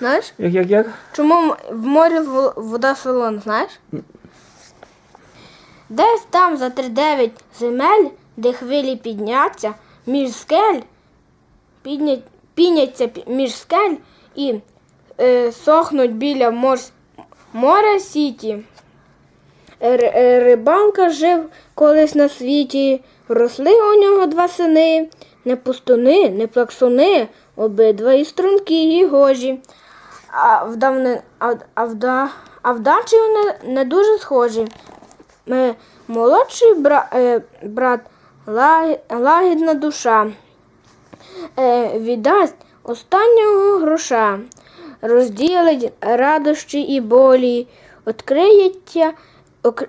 Знаєш? Як, як, як? Чому в морі вода солона, знаєш? Десь там за тридев'ять земель, де хвилі підняться, між скель, піднять, піняться між скель і е, сохнуть біля морс, моря сіті. Р- е, Рибалка жив колись на світі, росли у нього два сини, не пустуни, не плаксуни, обидва і стрункі, і гожі. А, вдавни, а, а, вда, а вдачі не, не дуже схожі. Е, молодший бра, е, брат лагі- лагідна душа. Е, віддасть останнього гроша, розділить радощі і болі, откриється, ок,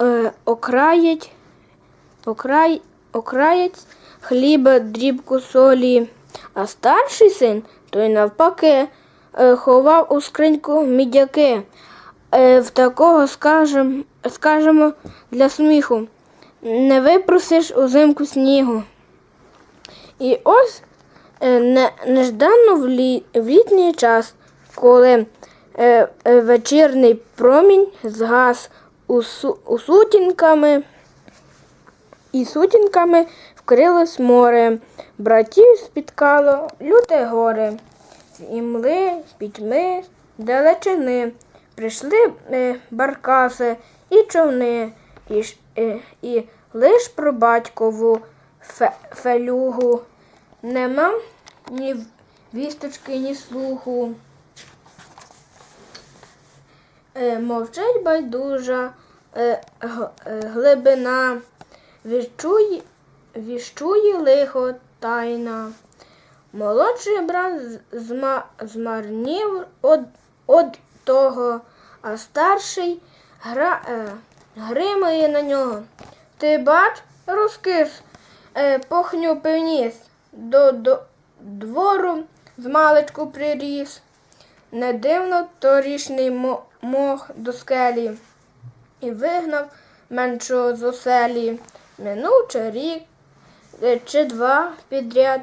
е, окраєць хліба дрібку солі, а старший син, той навпаки, ховав у скриньку мідяки. Е, В такого, скажем, скажемо, для сміху, не випросиш узимку снігу. І ось е, не, неждано в, лі, в літній час, коли е, е, вечірний промінь згас у сутінками, і сутінками вкрилось море, братів спіткало люте горе. З імли, пітьми, далечини прийшли е, баркаси і човни, і, е, і лиш про батькову фе, фелюгу нема ні вісточки, ні слуху. Е, мовчить байдужа глибина, віщує лихо тайна. Молодший брат зма, змарнів од, од того, а старший гра, е, гримає на нього. Ти бач, розкис, е, похнюпив ніс, до, до двору змалечку приріс. Не дивно торішний мо- мох до скелі і вигнав меншого з оселі. Минув чи рік е, чи два підряд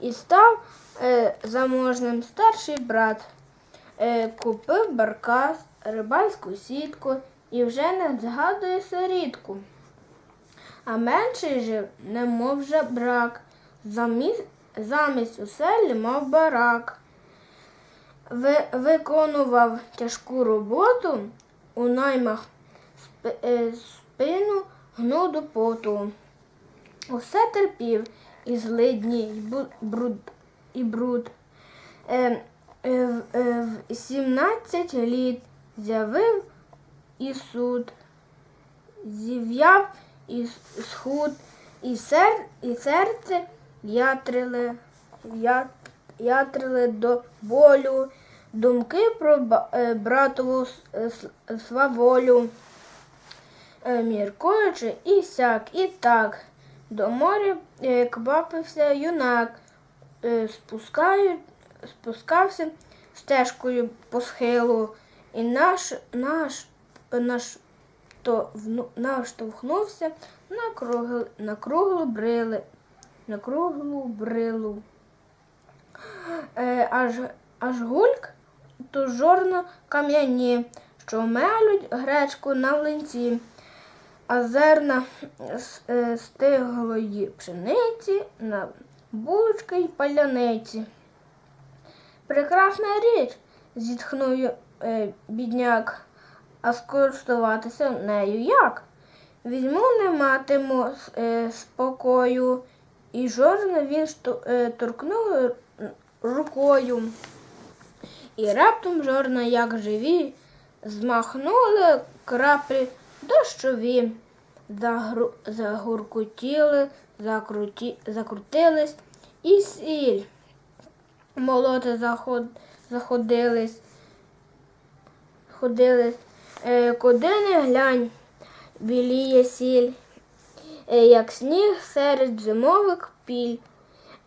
і став е, заможним старший брат. Е, купив баркас, рибальську сітку і вже не згадує сирітку. А менший жив, немов же брак, замість, замість оселі мав барак. Ви, виконував тяжку роботу у наймах е, спину гнув до поту. Усе терпів і злидні, і бруд, і бруд. Е, е, е, в 17 літ з'явив і суд, зів'яв і схуд, і, сер, і серце ятрили, ятрили до болю, думки про е, братову е, сваволю. Е, Міркуючи і сяк, і так, до моря е, квапився юнак, е, спускаю, спускався стежкою по схилу, і наш, наш, наш то наштовхнувся на, кругл, на круглу брили, на круглу брилу. Е, аж, аж гульк то жорно кам'яні, що мелють гречку на млинці, а зерна е, стиглої пшениці на булочки й паляниці. Прекрасна річ, зітхнув е, бідняк, а скористуватися нею як? Візьму, не матиму е, спокою, і жорно він торкнув рукою. І раптом жорна, як живі, змахнули краплі дощові, загру, загуркотіли, закруті, закрутились і сіль. Молоти заход, заходились, ходились, е, куди не глянь, біліє сіль, е, як сніг серед зимових піль.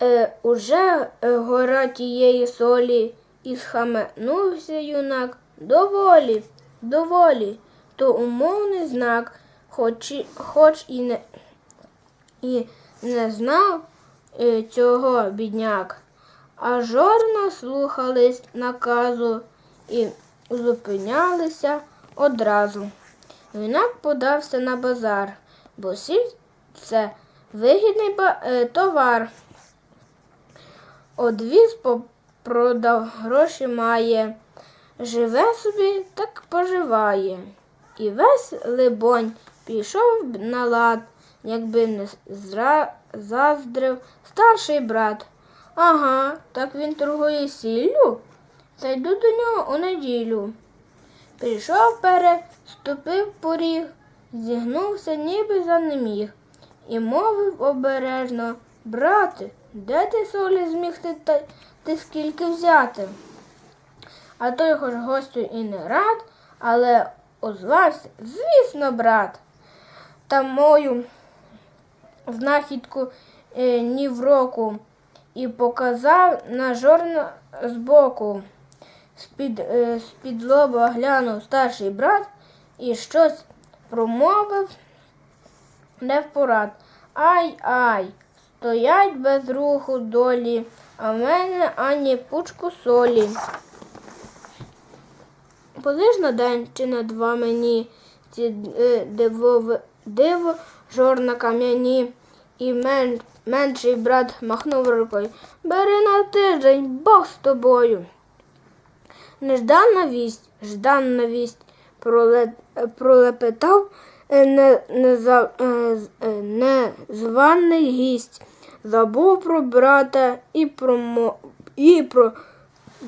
Е, уже е, гора тієї солі, і схаменувся юнак. Доволі, доволі, то умовний знак, хоч, і- хоч і не, і не знав е, цього бідняк. А жорна слухались наказу і зупинялися одразу. Юнак подався на базар, бо сіль це вигідний е, товар. Одвіз продав, гроші має. Живе собі, так поживає. І весь, либонь, пішов б на лад, якби не зра... заздрив старший брат. Ага, так він торгує сіллю? Та йду до нього у неділю. Прийшов, переступив поріг, зігнувся, ніби занеміг, і мовив обережно, брате, де ти солі зміг ти, та- ти скільки взяти? А той хоч гостю і не рад, але озвався, звісно, брат. Та мою знахідку е, ні в року і показав на жорна збоку. З-під, е, з-під лоба глянув старший брат і щось промовив не в. Ай ай, стоять без руху долі, а в мене ані пучку солі. Полиш на день чи на два мені ці е, диво, диво жорна кам'яні. І мен, менший брат махнув рукою. Бери на тиждень, Бог з тобою. Неждана вість, ждана вість, проле, пролепетав е, не, не, е, е, незваний гість. Забув про брата і про, і про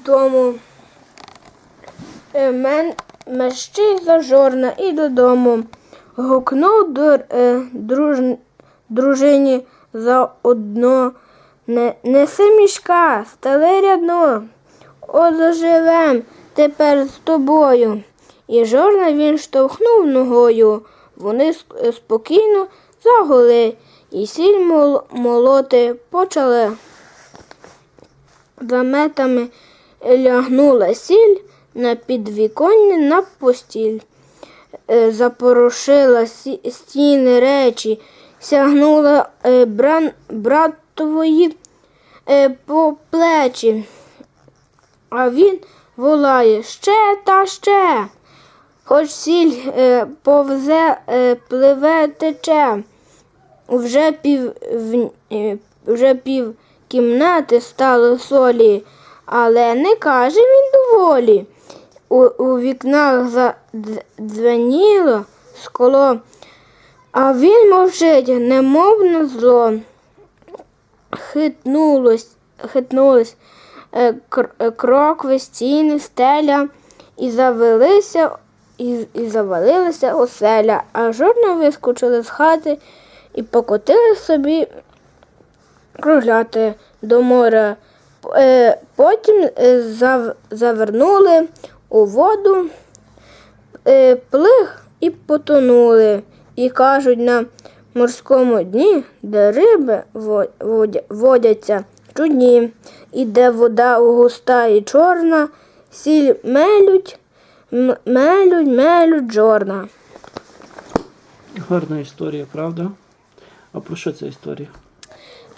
тому. Е, Мен, мещий зажорна і додому. Гукнув до, е, друж, дружині заодно. Не, неси мішка, стали рядно. О, тепер з тобою. І жорна він штовхнув ногою. Вони е, спокійно загули і сіль мол- молоти почали. Заметами лягнула сіль на підвіконня на постіль. Е, Запорошила стіни речі, сягнула е, бран, братової е, по плечі. А він волає ще та ще. Хоч сіль повзе, пливе тече. Вже пів, вже пів кімнати стало солі, але не каже він доволі. У, у вікнах задзвеніло скло, а він мовчить, немов на зло. Хитнулось, хитнулось е, е, крокви, стіни, стеля, і завелися, і, і завалилася оселя, а жодна вискочили з хати і покотили собі кружляти до моря. Е, Потім зав- завернули у воду, е, плих і потонули. І кажуть на морському дні, де риби водяться чудні, і де вода густа і чорна, сіль мелють, мелють, мелють жорна. Гарна історія, правда? А про що ця історія?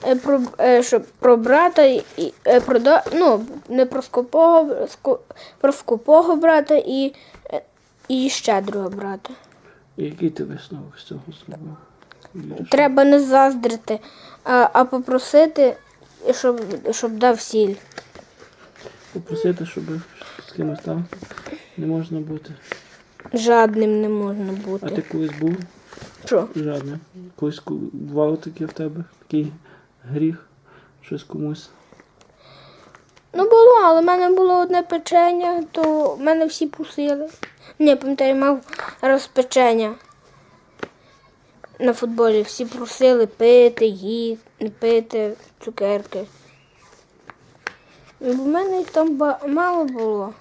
Е, Про, е, що, про брата і е, про ну, не про скупого, ску- про скупого брата і, і щедрого брата. І який ти висновок з цього? Віриш? Треба не заздрити, а, а попросити, щоб, щоб дав сіль. Попросити, щоб з кимось там не можна бути. Жадним не можна бути. А ти колись був Що? жадним? Колись бувало таке в тебе? Такий гріх? Щось комусь? Ну було, але в мене було одне печення, то в мене всі просили. Ні, пам'ятаю, мав розпечення. На футболі всі просили пити, їсти, пити, цукерки. В мене їх там ба- мало було.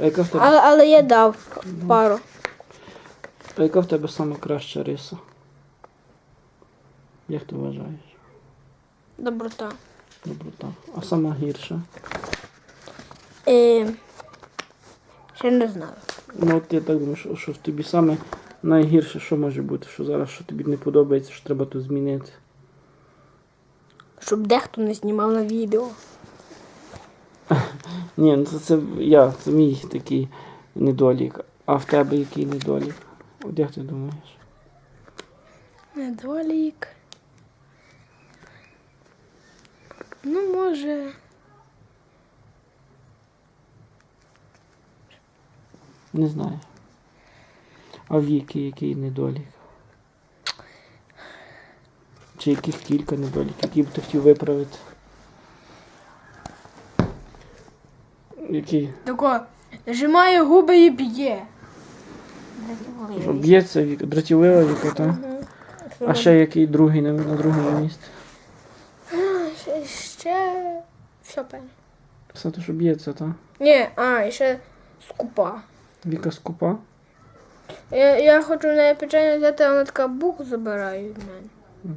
А яка в тебе, Але, але я дав пару. а яка в тебе саме краща риса? Як ти вважаєш? Доброта. Доброта. А сама гірша? Е, ще не знаю. Ну от я так думаю, що, що в тобі саме найгірше, що може бути, що зараз що тобі не подобається, що треба тут змінити. Щоб дехто не знімав на відео. Ні, ну це, це я, це мій такий недолік. А в тебе який недолік? От як ти думаєш? Недолік. Ну, може. Не знаю. А віки який недолік? Чи яких кілька недоліків, які б ти хотів виправити? Який? Тако, нажимає губи і б'є. Б'ється віка, дратівлива віка, так? А ще який другий на, на другому місці? Ще, ще... Все те, що б'ється, так? Ні, а, і ще скупа. Віка скупа. Я, я хочу в неї печення взяти, а вона така бух забирає від мене.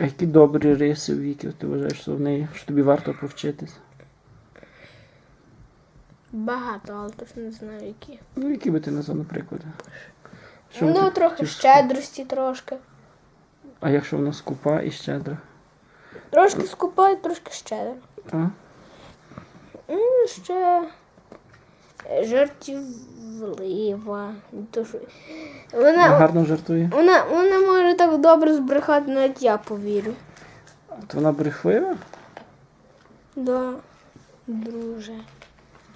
А які добрі риси в віки ти вважаєш, що в неї, що тобі варто повчитись? Багато, але точно не знаю які. Ну, які би ти назвав, наприклад? Що ну, ти- трохи ти щедрості трошки. А якщо вона скупа і щедра? Трошки скупа трошки щедра. Так? Ну, ще жартівлива. То, що... вона, Гарно жартує. вона, вона може так добре збрехати, навіть я повірю. От вона брехлива? Да, друже.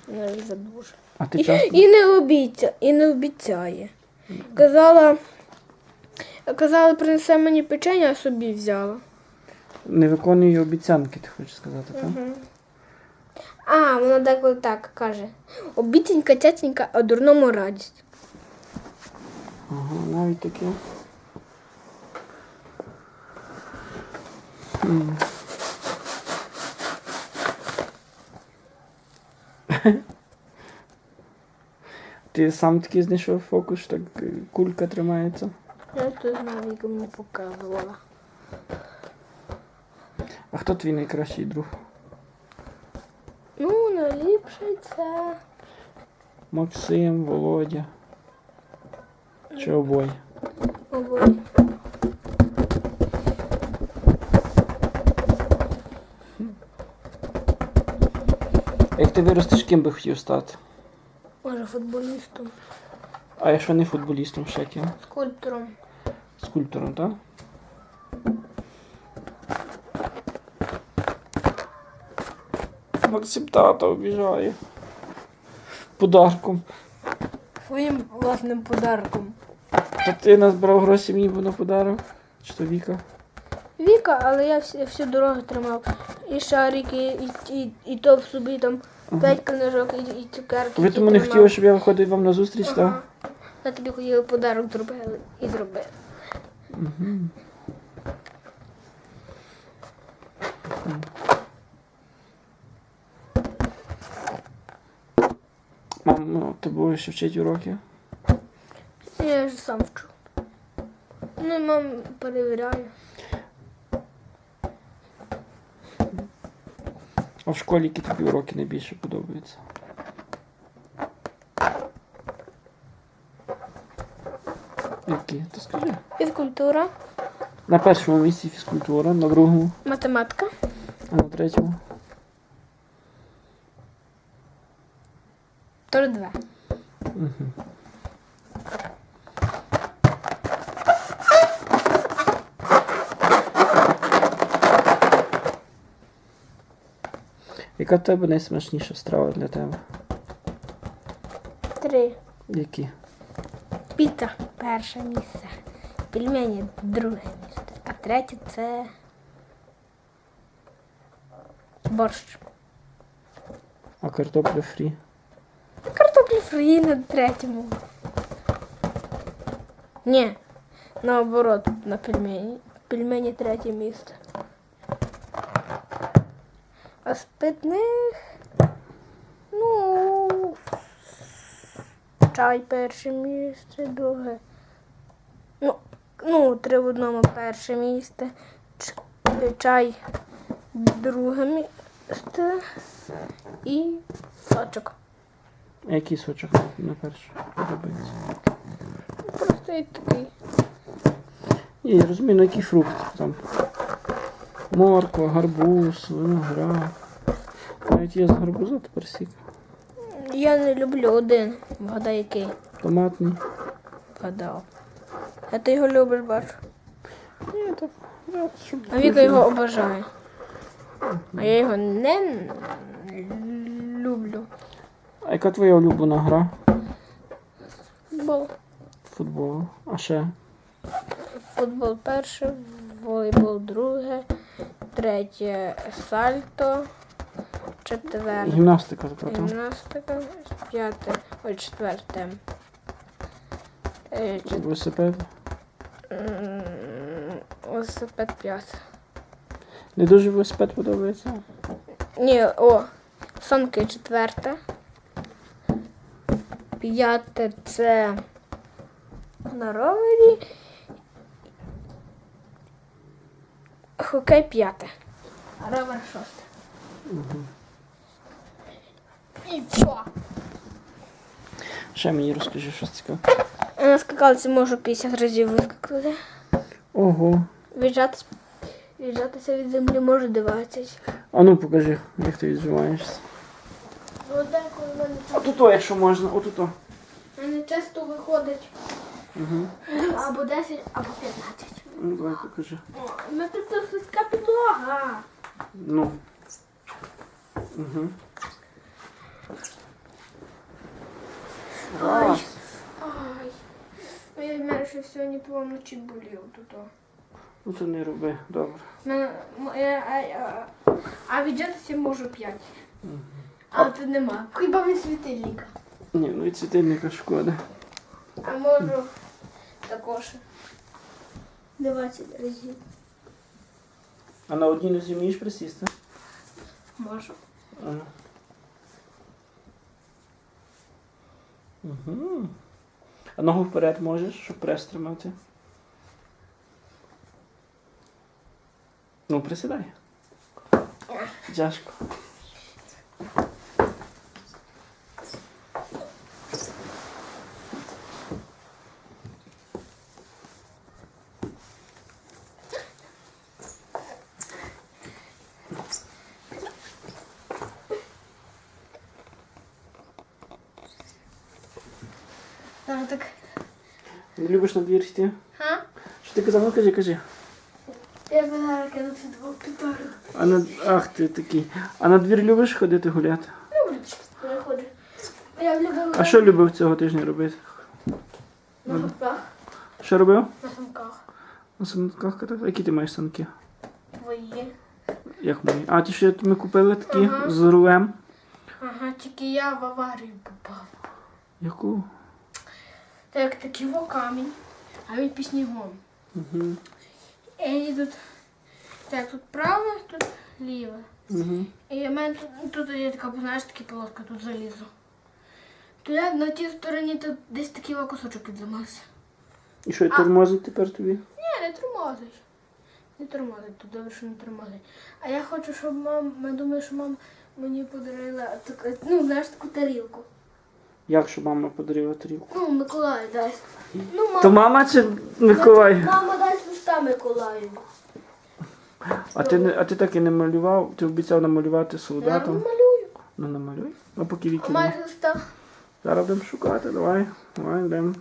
Не за дуже. А ти І, часто. і не обіця, і не обіцяє. Казала, казала, принесе мені печення, а собі взяла. Не виконує обіцянки, ти хочеш сказати, так? А, вона деколи так каже. Обіцянька, тятенька, а дурному радість. Ага, навіть таке. М. Ти сам такий знайшов фокус, так е, кулька тримається. Я знаю, яку мені показувала. А хто твій найкращий друг? Ну, найліпший це. Максим, Володя. Чи обоє? Обоє. Як ти виростеш, ким би хотів стати? Може, футболістом, А якщо не футболістом, ще ким? скульптором. Скульптором, так? Максим тата обіжає. Подарком. Своїм власним подарком. Та ти назбирав гроші мені на подарок? Чи то Віка? Віка, але я всю, всю дорогу тримав. І шарики, і, і, і то в собі там п'ять книжок, і, і цукерки. Ви тому не хотіли, щоб я виходив вам на зустріч, так? Я тобі хотіла подарок зробили і зробили. Мам, ну, ти будеш ще вчити уроки? Я ж сам вчу. Ну, мам перевіряю. А в школі які тобі уроки найбільше подобаються? Які? То скажи. Фізкультура, На першому місці фізкультура, на другому, математика, а на третьому. Два. Яка в тебе найсмачніша страва для тебе? Три. Які? Піца перше місце. Пельмені друге місце. А третє це борщ. А картопля фрі? Картоплі фрі на третьому. Ні, наоборот, на пельмені. Пельмені третє місце. А з питних, ну, чай перше місце, друге. Ну, ну, три в одному перше місце. Чай друге місце. І сочок. А який сочок на перше подобається? Просто і такий. Ні, я розумію, на який фрукт там. Морква, гарбуз, виноград. навіть є з гарбуза тепер сік. Я не люблю один. Вгадай який. Томатний. Вгадав. А ти його любиш, бачу. Ні, так. щоб А Віка його обожає. А я його не. А яка твоя улюблена гра? Футбол. Футбол. А ще? Футбол перше, волейбол друге, третє сальто, четверте Гімнастика така, так? гімнастика, п'яте, ой, четверте. е, чет- Велосипед. м, Велосипед п'яте. Не дуже велосипед подобається. Ні, о, санки четверте. П'яте це на ровері. Хокей п'яте. А ровер шосте. І що? Ще мені розкажи щось цікаве. На скакалці можу 50 разів вискакати. Ого. Віджатися від землі можу 20. А ну покажи, як ти відживаєшся. Ну, деколи в мене, А тут, о, якщо можна, отут. о. в мене часто виходить Угу. або 10, або 15. Ну, давай покажи. О, ну тут слизька підлога. Ну. Угу. Раз. Ай. Ну, Я знаю, що сьогодні повночі болів тут. Ну це не роби, добре. Мене, м- я- а, а, а віджатися можу 5. А тут нема. Хіба від світильника. Ні, ну і світильника шкода. А можу також 20 разів. А на одній нозі вмієш присісти? Можу. Ага. Угу. А ногу вперед можеш, щоб прес тримати? Ну, присідай. Тяжко. Зараз так. Не любиш на двір йти? Га? Що ти казав? Ну, кажи, кажи. Я зараз кинути двох підорок. А на... Ах ти такий. А на двір любиш ходити гуляти? Люблю переходжу. Я люблю А що любив цього тижня робити? на губках, Що робив? на сумках. На санках катав? Які ти маєш санки? Твої. Як мої? А, ті, що ми купили такі Ага. з рулем. Ага, тільки я в аварію попав. Яку? Як такий во камінь, а він під снігом. Угу. І тут, так, тут праве, тут ліве. Угу. І в мене тут, тут є така, знаєш, така полоска, тут залізо. То я на тій стороні тут десь такий кусочок відламався. І що, тормозить тепер тобі? Ні, не тормозить. Не тормозить, тут добре, що не тормозить. А я хочу, щоб мам, я думаю, що мама мені подарила таку, ну, знаєш, таку тарілку. Як що мама подарила тарілку? Ну, Миколай дасть. Ну, мама, То мама чи Миколай? мама дасть листа Миколаю. А ти, не- а ти так і не малював? Ти обіцяв намалювати Я солдатом? малюю. Ну намалюй. А поки віки. маєш листа? Зараз будемо шукати, давай. Давай йдемо.